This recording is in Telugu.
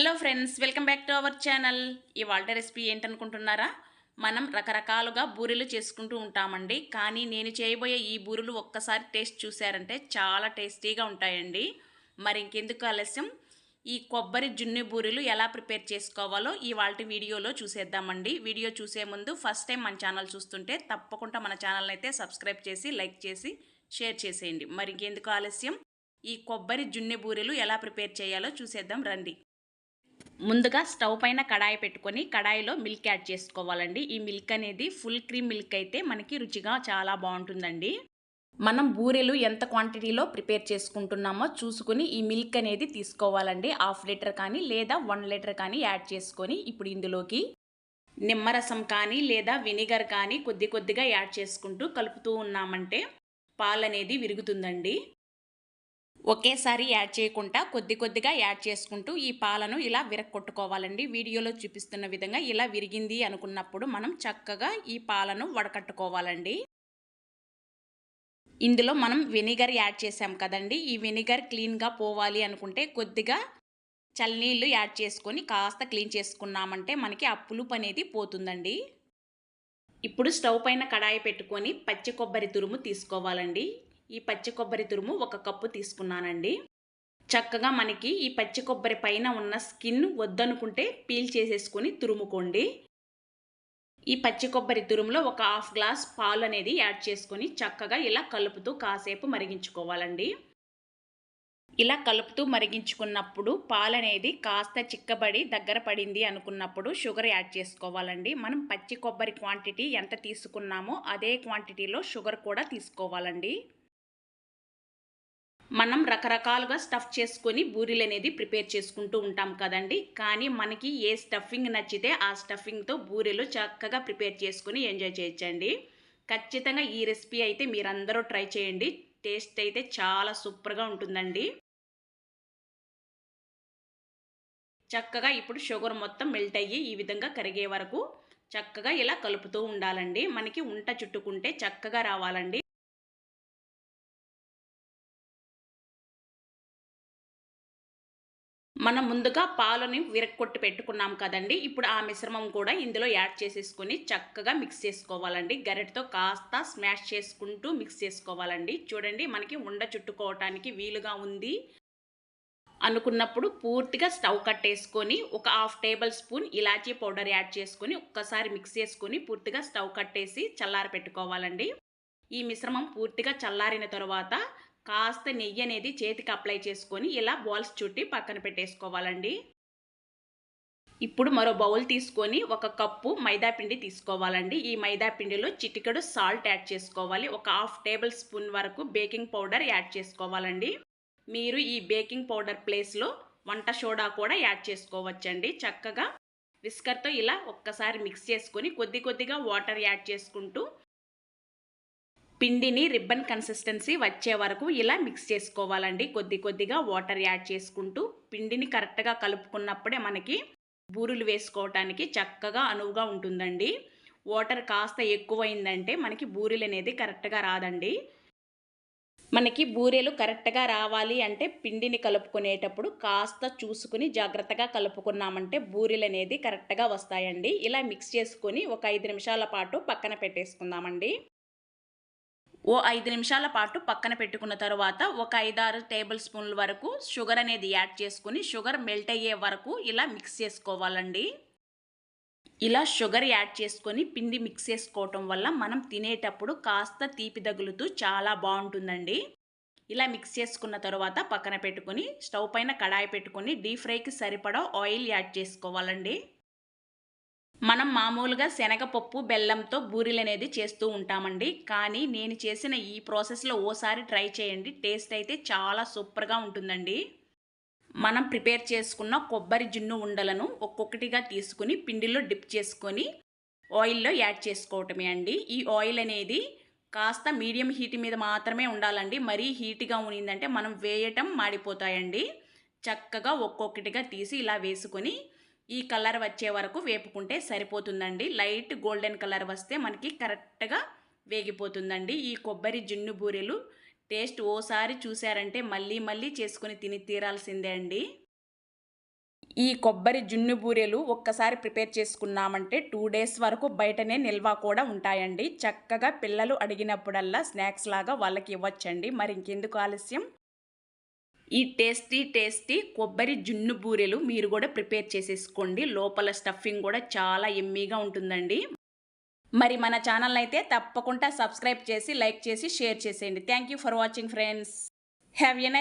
Hello friends welcome back to our channel. వాల్ట recipe ఏంటనుకుంటున్నారా? మనం రకరకాలుగా బూరెలు చేసుకుంటూ ఉంటామండి. కానీ నేను చేయబోయే ఈ బూరెలు ఒక్కసారి టేస్ట్ చూసారంటే చాలా టేస్టీగా ఉంటాయండి. మరి ఇంకెందుకు ఆలస్యం? ఈ కొబ్బరి జున్ను బూరెలు ఎలా ప్రిపేర్ చేసుకోవాలో ఈ వాళ్ళ వీడియోలో చూసేద్దామండి. వీడియో చూసే ముందు ఫస్ట్ టైం మన ఛానల్ చూస్తుంటే తప్పకుండా మన ఛానల్ అయితే సబ్స్క్రైబ్ చేసి లైక్ చేసి షేర్ చేసేయండి. మరి ఇంకెందుకు ఆలస్యం? ఈ కొబ్బరి జున్ని బూరెలు ఎలా ప్రిపేర్ చేయాలో చూసేద్దాం రండి. ముందుగా స్టవ్ పైన కడాయి పెట్టుకొని కడాయిలో మిల్క్ యాడ్ చేసుకోవాలండి. ఈ మిల్క్ అనేది ఫుల్ క్రీమ్ మిల్క్ అయితే మనకి రుచిగా చాలా బాగుంటుందండి. మనం బూరెలు ఎంత క్వాంటిటీలో ప్రిపేర్ చేసుకుంటున్నామో చూసుకుని ఈ మిల్క్ అనేది తీసుకోవాలండి. హాఫ్ లీటర్ కానీ లేదా వన్ లీటర్ కానీ యాడ్ చేసుకొని ఇప్పుడు ఇందులోకి నిమ్మరసం కానీ లేదా వినిగర్ కానీ కొద్ది కొద్దిగా యాడ్ చేసుకుంటూ కలుపుతూ ఉన్నామంటే పాలు అనేది విరుగుతుందండి. ఒకేసారి యాడ్ చేయకుండా కొద్ది కొద్దిగా యాడ్ చేసుకుంటూ ఈ పాలను ఇలా విరగొట్టుకోవాలండి వీడియోలో చూపిస్తున్న విధంగా ఇలా విరిగింది అనుకున్నప్పుడు మనం చక్కగా ఈ పాలను వడకట్టుకోవాలండి. ఇందులో మనం వెనిగర్ యాడ్ చేసాం కదండి. ఈ వెనిగర్ క్లీన్గా పోవాలి అనుకుంటే కొద్దిగా చల్లనీళ్ళు యాడ్ చేసుకొని కాస్త క్లీన్ చేసుకున్నామంటే మనకి ఆ పులుపు అనేది పోతుందండి. ఇప్పుడు స్టవ్ పైన కడాయి పెట్టుకొని పచ్చి కొబ్బరి తురుము తీసుకోవాలండి. ఈ పచ్చి కొబ్బరి తురుము ఒక కప్పు తీసుకున్నానండి. చక్కగా మనకి ఈ పచ్చి కొబ్బరి పైన ఉన్న స్కిన్ వద్దనుకుంటే పీల్ చేసేసుకొని తురుముకోండి. ఈ పచ్చి కొబ్బరి తురుములో ఒక హాఫ్ గ్లాస్ పాలు అనేది యాడ్ చేసుకొని చక్కగా ఇలా కలుపుతూ కాసేపు మరిగించుకోవాలండి. ఇలా కలుపుతూ మరిగించుకున్నప్పుడు పాలు అనేది కాస్త చిక్కబడి దగ్గర పడింది అనుకున్నప్పుడు షుగర్ యాడ్ చేసుకోవాలండి. మనం పచ్చి కొబ్బరి క్వాంటిటీ ఎంత తీసుకున్నామో అదే క్వాంటిటీలో షుగర్ కూడా తీసుకోవాలండి. మనం రకరకాలుగా స్టఫ్ చేసుకొని బూరీలు అనేది ప్రిపేర్ చేసుకుంటూ ఉంటాం కదండి. కానీ మనకి ఏ స్టఫింగ్ నచ్చితే ఆ స్టఫింగ్తో బూరెలు చక్కగా ప్రిపేర్ చేసుకుని ఎంజాయ్ చేయొచ్చండి. ఖచ్చితంగా ఈ రెసిపీ అయితే మీరందరూ ట్రై చేయండి. టేస్ట్ అయితే చాలా సూపర్గా ఉంటుందండి. చక్కగా ఇప్పుడు షుగర్ మొత్తం మెల్ట్ అయ్యి ఈ విధంగా కరిగే వరకు చక్కగా ఇలా కలుపుతూ ఉండాలండి. మనకి ఉంట చుట్టుకుంటే చక్కగా రావాలండి. మనం ముందుగా పాలని విరక్కొట్టి పెట్టుకున్నాం కదండి. ఇప్పుడు ఆ మిశ్రమం కూడా ఇందులో యాడ్ చేసేసుకొని చక్కగా మిక్స్ చేసుకోవాలండి. గరిటతో కాస్త స్మాష్ చేసుకుంటూ మిక్స్ చేసుకోవాలండి. చూడండి మనకి ఉండ చుట్టుకోవటానికి వీలుగా ఉంది. అనుకున్నప్పుడు పూర్తిగా స్టవ్ కట్టేసుకొని ఒక హాఫ్ టేబుల్ స్పూన్ ఇలాచీ పౌడర్ యాడ్ చేసుకొని ఒక్కసారి మిక్స్ చేసుకొని పూర్తిగా స్టవ్ కట్టేసి చల్లారి పెట్టుకోవాలండి ఈ మిశ్రమం పూర్తిగా చల్లారిన తర్వాత కాస్త నెయ్యి అనేది చేతికి అప్లై చేసుకొని ఇలా బాల్స్ చుట్టి పక్కన పెట్టేసుకోవాలండి. ఇప్పుడు మరో బౌల్ తీసుకొని ఒక కప్పు మైదాపిండి తీసుకోవాలండి. ఈ మైదాపిండిలో చిటికడు చిటికెడు సాల్ట్ యాడ్ చేసుకోవాలి. ఒక హాఫ్ టేబుల్ స్పూన్ వరకు బేకింగ్ పౌడర్ యాడ్ చేసుకోవాలండి. మీరు ఈ బేకింగ్ పౌడర్ ప్లేస్లో వంట సోడా కూడా యాడ్ చేసుకోవచ్చండి. చక్కగా విస్కర్తో ఇలా ఒక్కసారి మిక్స్ చేసుకొని కొద్ది కొద్దిగా వాటర్ యాడ్ చేసుకుంటూ పిండిని రిబ్బన్ కన్సిస్టెన్సీ వచ్చే వరకు ఇలా మిక్స్ చేసుకోవాలండి. కొద్ది కొద్దిగా వాటర్ యాడ్ చేసుకుంటూ పిండిని కరెక్ట్గా కలుపుకున్నప్పుడే మనకి బూరులు వేసుకోవటానికి చక్కగా అనువుగా ఉంటుందండి. వాటర్ కాస్త ఎక్కువైందంటే మనకి బూరెలు అనేది కరెక్ట్గా రాదండి. మనకి బూరెలు కరెక్ట్గా రావాలి అంటే పిండిని కలుపుకునేటప్పుడు కాస్త చూసుకుని జాగ్రత్తగా కలుపుకున్నామంటే బూరెలు అనేది కరెక్ట్గా వస్తాయండి. ఇలా మిక్స్ చేసుకొని ఒక ఐదు నిమిషాల పాటు పక్కన పెట్టేసుకుందామండి. ఓ ఐదు నిమిషాల పాటు పక్కన పెట్టుకున్న తర్వాత ఒక ఐదారు టేబుల్ స్పూన్ల వరకు షుగర్ అనేది యాడ్ చేసుకుని షుగర్ మెల్ట్ అయ్యే వరకు ఇలా మిక్స్ చేసుకోవాలండి. ఇలా షుగర్ యాడ్ చేసుకొని పిండి మిక్స్ చేసుకోవటం వల్ల మనం తినేటప్పుడు కాస్త తీపి తగులుతూ చాలా బాగుంటుందండి. ఇలా మిక్స్ చేసుకున్న తర్వాత పక్కన పెట్టుకొని స్టవ్ పైన కడాయి పెట్టుకొని డీప్ ఫ్రైకి సరిపడా ఆయిల్ యాడ్ చేసుకోవాలండి. మనం మామూలుగా శనగపప్పు బెల్లంతో బూరెలు అనేది చేస్తూ ఉంటామండి. కానీ నేను చేసిన ఈ ప్రాసెస్లో ఓసారి ట్రై చేయండి. టేస్ట్ అయితే చాలా సూపర్గా ఉంటుందండి. మనం ప్రిపేర్ చేసుకున్న కొబ్బరి జున్ను ఉండలను ఒక్కొక్కటిగా తీసుకుని పిండిలో డిప్ చేసుకొని ఆయిల్లో యాడ్ చేసుకోవటమే అండి. ఈ ఆయిల్ అనేది కాస్త మీడియం హీట్ మీద మాత్రమే ఉండాలండి. మరీ హీట్గా ఉనిందంటే మనం వేయటం మాడిపోతాయండి. చక్కగా ఒక్కొక్కటిగా తీసి ఇలా వేసుకొని ఈ కలర్ వచ్చే వరకు వేపుకుంటే సరిపోతుందండి. లైట్ గోల్డెన్ కలర్ వస్తే మనకి కరెక్ట్గా వేగిపోతుందండి. ఈ కొబ్బరి జున్ను బూరెలు టేస్ట్ ఓసారి చూశారంటే మళ్ళీ మళ్ళీ చేసుకుని తిని తీరాల్సిందే అండి. ఈ కొబ్బరి జున్ను బూరెలు ఒక్కసారి ప్రిపేర్ చేసుకున్నామంటే టూ డేస్ వరకు బయటనే నిల్వ కూడా ఉంటాయండి. చక్కగా పిల్లలు అడిగినప్పుడల్లా స్నాక్స్ లాగా వాళ్ళకి ఇవ్వచ్చండి. మరి ఇంకెందుకు ఆలస్యం? ఈ టేస్టీ టేస్టీ కొబ్బరి జున్ను బూరెలు మీరు కూడా ప్రిపేర్ చేసేసుకోండి. లోపల స్టఫింగ్ కూడా చాలా ఎమ్మీగా ఉంటుందండి. మరి మన ఛానల్ అయితే తప్పకుండా సబ్స్క్రైబ్ చేసి లైక్ చేసి షేర్ చేసేయండి. Thank you for watching friends. Have a nice